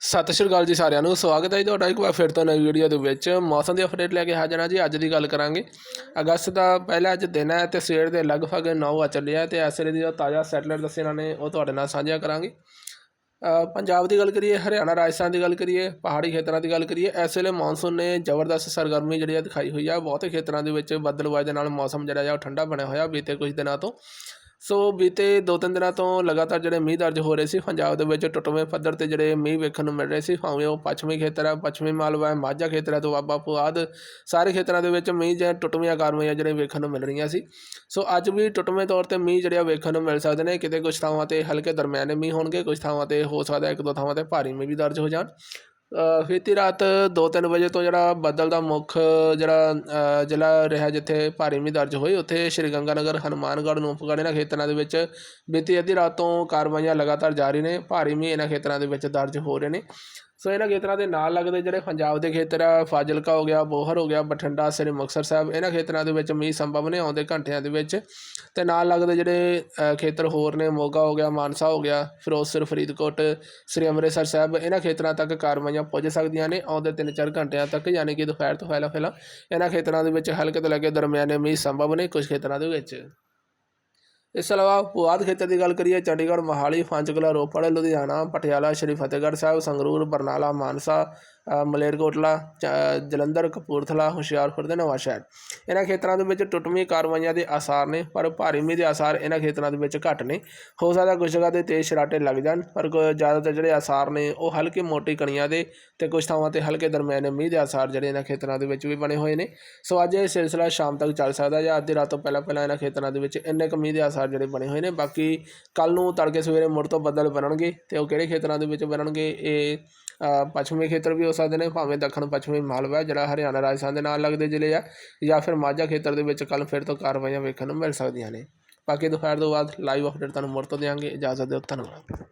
ਸਤਿ ਸ਼੍ਰੀ ਅਕਾਲ ਜੀ ਸਾਰਿਆਂ ਨੂੰ, ਸਵਾਗਤ ਹੈ ਜੀ ਤੁਹਾਡਾ ਇੱਕ ਵਾਰ ਫਿਰ ਤੋਂ ਨਵੀਂ ਵੀਡੀਓ ਦੇ ਵਿੱਚ। ਮੌਸਮ ਦੀ ਅਪਡੇਟ ਲੈ ਕੇ ਹਾਜ਼ਰ ਹਾਂ ਜੀ, ਅੱਜ ਦੀ ਗੱਲ ਕਰਾਂਗੇ। ਅਗਸਤ ਦਾ ਪਹਿਲਾ ਅੱਜ ਦਿਨ ਹੈ ਤੇ ਸਵੇਰ ਦੇ ਲਗਭਗ 9 ਵਜੇ ਚੱਲਿਆ ਤੇ ਇਸ ਵੇਲੇ ਦੀ ਜੋ ਤਾਜ਼ਾ ਸੈਟਲਾਈਟ ਦੱਸੇ ਇਹਨਾਂ ਨੇ, ਉਹ ਤੁਹਾਡੇ ਨਾਲ ਸਾਂਝਾ ਕਰਾਂਗੇ। ਪੰਜਾਬ ਦੀ ਗੱਲ ਕਰੀਏ, ਹਰਿਆਣਾ, ਰਾਜਸਥਾਨ ਦੀ ਗੱਲ ਕਰੀਏ, ਪਹਾੜੀ ਖੇਤਰਾਂ ਦੀ ਗੱਲ ਕਰੀਏ, ਇਸ ਵੇਲੇ ਮੌਨਸੂਨ ਨੇ ਜ਼ਬਰਦਸਤ ਸਰਗਰਮੀ ਜਿਹੜੀ ਆ ਦਿਖਾਈ ਹੋਈ ਆ, ਬਹੁਤੇ ਖੇਤਰਾਂ ਦੇ ਵਿੱਚ ਬੱਦਲਵਾਈ ਦੇ ਨਾਲ ਮੌਸਮ ਜਿਹੜਾ ਆ ਉਹ ਠੰਡਾ ਬਣਿਆ ਹੋਇਆ ਬੀਤੇ ਕੁਝ ਦਿਨਾਂ ਤੋਂ। ਸੋ ਬੀਤੇ ਦੋ ਤਿੰਨ ਦਿਨਾਂ ਤੋਂ ਲਗਾਤਾਰ ਜਿਹੜੇ ਮੀਂਹ ਦਰਜ ਹੋ ਰਹੇ ਸੀ, ਪੰਜਾਬ ਦੇ ਵਿੱਚ ਟੁੱਟਵੇਂ ਪੱਧਰ ਤੇ ਜਿਹੜੇ ਮੀਂਹ ਵੇਖਣ ਨੂੰ ਮਿਲ ਰਹੇ ਸੀ, ਭਾਵੇਂ ਉਹ ਪੱਛਮੀ ਖੇਤਰ ਹੈ ਪੱਛਮੀ ਮਾਲਵਾ ਹੈ ਮਾਝਾ ਖੇਤਰ ਹੈ ਦੁਆਬਾ ਬਾਬਾ ਪੁਆਧ ਸਾਰੇ ਖੇਤਰਾਂ ਦੇ ਵਿੱਚ ਮੀਂਹ ਜਾਂ ਟੁੱਟਵੀਆਂ ਕਾਰਵਾਈਆਂ ਜਿਹੜੇ ਵੇਖਣ ਨੂੰ ਮਿਲ ਰਹੀਆਂ ਸੀ। ਸੋ ਅੱਜ ਵੀ ਟੁੱਟਵੇਂ ਤੌਰ ਤੇ ਮੀਂਹ ਜਿਹੜੇ ਆ ਵੇਖਣ ਨੂੰ ਮਿਲ ਸਕਦੇ ਨੇ, ਕਿਤੇ ਕੁਝ ਥਾਵਾਂ ਤੇ ਹਲਕੇ ਦਰਮਿਆਨੇ ਮੀਂਹ ਹੋਣਗੇ ਕੁਝ ਥਾਵਾਂ ਤੇ ਹੋ ਸਕਦਾ ਇੱਕ ਦੋ ਥਾਵਾਂ ਤੇ ਭਾਰੀ ਮੀਂਹ ਵੀ ਦਰਜ ਹੋ ਜਾਣ। ਬੀਤੀ ਰਾਤ 2-3 ਵਜੇ ਤੋਂ ਜਿਹੜਾ ਬੱਦਲ ਦਾ ਮੁੱਖ ਜਿਹੜਾ ਜ਼ਿਲ੍ਹਾ ਰਿਹਾ ਜਿੱਥੇ ਭਾਰੀ ਮੀਂਹ ਦਰਜ ਹੋਈ ਉੱਥੇ ਸ਼੍ਰੀ ਗੰਗਾਨਗਰ ਹਨੂੰਮਾਨਗੜ੍ਹ ਨੂਪਗੜ੍ਹ ਇਹਨਾਂ ਖੇਤਰਾਂ ਦੇ ਵਿੱਚ ਬੀਤੀ ਅੱਧੀ ਰਾਤ ਤੋਂ ਕਾਰਵਾਈਆਂ ਲਗਾਤਾਰ ਜਾਰੀ ਨੇ, ਭਾਰੀ ਮੀਂਹ ਇਹਨਾਂ ਖੇਤਰਾਂ ਦੇ ਵਿੱਚ ਦਰਜ ਹੋ ਰਹੇ ਨੇ। ਸੋ ਇਹਨਾਂ ਖੇਤਰਾਂ ਦੇ ਨਾਲ ਲੱਗਦੇ ਜਿਹੜੇ ਪੰਜਾਬ ਦੇ ਖੇਤਰ ਆ, ਫਾਜ਼ਿਲਕਾ ਹੋ ਗਿਆ, ਬੋਹਰ ਹੋ ਗਿਆ, ਬਠਿੰਡਾ, ਸ੍ਰੀ ਮੁਕਤਸਰ ਸਾਹਿਬ, ਇਹਨਾਂ ਖੇਤਰਾਂ ਦੇ ਵਿੱਚ ਮੀਂਹ ਸੰਭਵ ਨੇ ਆਉਂਦੇ ਘੰਟਿਆਂ ਦੇ ਵਿੱਚ। ਤੇ ਨਾਲ ਲੱਗਦੇ ਜਿਹੜੇ ਖੇਤਰ ਹੋਰ ਨੇ, ਮੋਗਾ ਹੋ ਗਿਆ, ਮਾਨਸਾ ਹੋ ਗਿਆ, ਫਿਰੋਜ਼ਪੁਰ, ਫਰੀਦਕੋਟ, ਸ੍ਰੀ ਅੰਮ੍ਰਿਤਸਰ ਸਾਹਿਬ, ਇਹਨਾਂ ਖੇਤਰਾਂ ਤੱਕ ਕਾਰਵਾਈਆਂ ਪੁੱਜ ਸਕਦੀਆਂ ਨੇ, ਆਉਂਦੇ 3-4 ਘੰਟਿਆਂ ਤੱਕ, ਯਾਨੀ ਕਿ ਦੁਪਹਿਰ ਤੋਂ ਫੈਲਾ ਪਹਿਲਾਂ ਇਹਨਾਂ ਖੇਤਰਾਂ ਦੇ ਵਿੱਚ ਹਲਕੇ ਤੋਂ ਲੈ ਕੇ ਦਰਮਿਆਨੇ ਮੀਂਹ ਸੰਭਵ ਨੇ ਕੁਝ ਖੇਤਰਾਂ ਦੇ ਵਿੱਚ। ਇਸ ਤੋਂ ਇਲਾਵਾ ਪੁਆਧ ਖੇਤਰ ਦੀ ਗੱਲ ਕਰੀਏ, ਚੰਡੀਗੜ੍ਹ, ਮੋਹਾਲੀ ਪੰਚਕੂਲਾ ਰੋਪੜ, ਲੁਧਿਆਣਾ, ਪਟਿਆਲਾ, ਸ਼੍ਰੀ ਫਤਿਹਗੜ੍ਹ ਸਾਹਿਬ, ਸੰਗਰੂਰ, ਬਰਨਾਲਾ, ਮਾਨਸਾ ਮਲੇਰਕੋਟਲਾ ਜਲੰਧਰ, ਕਪੂਰਥਲਾ, ਹੁਸ਼ਿਆਰਪੁਰ ਤੇ ਨਵਾਂਸ਼ਹਿਰ ਇਹਨਾਂ ਖੇਤਰਾਂ ਦੇ ਵਿੱਚ ਟੁੱਟਵੀਂ ਕਾਰਵਾਈਆਂ ਦੇ ਆਸਾਰ ਨੇ, ਪਰ ਭਾਰੀ ਮੀਂਹ ਦੇ ਆਸਾਰ ਇਹਨਾਂ ਖੇਤਰਾਂ ਦੇ ਵਿੱਚ ਘੱਟ ਨੇ। ਹੋ ਸਕਦਾ ਕੁਝ ਜਗ੍ਹਾ ਤੇ ਤੇਜ਼ ਛਰਾਟੇ ਲੱਗ ਜਾਣ, ਪਰ ਕੁ- ਜ਼ਿਆਦਾਤਰ ਜਿਹੜੇ ਆਸਾਰ ਨੇ, ਉਹ ਹਲਕੀ ਮੋਟੀ ਕਣੀਆਂ ਦੇ ਤੇ ਕੁਝ ਥਾਵਾਂ ਤੇ ਹਲਕੇ ਦਰਮਿਆਨੇ ਮੀਂਹ ਦੇ ਆਸਾਰ ਜਿਹੜੇ ਇਹਨਾਂ ਖੇਤਰਾਂ ਦੇ ਵਿੱਚ ਵੀ ਬਣੇ ਹੋਏ ਨੇ। ਸੋ ਅੱਜ ਇਹ ਸਿਲਸਿਲਾ ਸ਼ਾਮ ਤੱਕ ਚੱਲ ਸਕਦਾ ਜਾਂ ਅੱਧੀ ਰਾਤ ਤੋਂ ਪਹਿਲਾਂ ਪਹਿਲਾਂ ਇਹਨਾਂ ਖੇਤਰਾਂ ਦੇ ਵਿੱਚ ਇੰਨੇ ਕੁ ਮੀਂਹ ਦੇ ਆਸਾਰ ਜਿਹੜੇ ਬਣੇ ਹੋਏ ਨੇ। ਬਾਕੀ ਕੱਲ ਨੂੰ ਤੜਕੇ ਸਵੇਰੇ ਮੁੜ ਤੋਂ ਬੱਦਲ ਬਣਨਗੇ ਤੇ ਉਹ ਕਿਹੜੇ ਖੇਤਰਾਂ ਦੇ ਵਿੱਚ ਬਣਨਗੇ, ਇਹ ਪੱਛਮੀ ਖੇਤਰ ਵੀ ਹੋ ਸਕਦੇ ਨੇ ਭਾਵੇਂ ਦੱਖਣ ਪੱਛਮੀ ਮਾਲਵਾ ਹੈ, ਜਿਹੜਾ ਹਰਿਆਣਾ ਰਾਜਸਥਾਨ ਦੇ ਨਾਲ ਲੱਗਦੇ ਜ਼ਿਲ੍ਹੇ ਆ ਜਾਂ ਫਿਰ ਮਾਝਾ ਖੇਤਰ ਦੇ ਵਿੱਚ ਕੱਲ ਫਿਰ ਤੋਂ ਕਾਰਵਾਈਆਂ ਵੇਖਣ ਨੂੰ ਮਿਲ ਸਕਦੀਆਂ ਨੇ। ਬਾਕੀ ਦੁਪਹਿਰ ਤੋਂ ਬਾਅਦ ਲਾਈਵ ਅਪਡੇਟ ਤੁਹਾਨੂੰ ਮੁੜ ਤੋਂ ਦਿਆਂਗੇ। ਇਜਾਜ਼ਤ ਦਿਓ ਧੰਨਵਾਦ।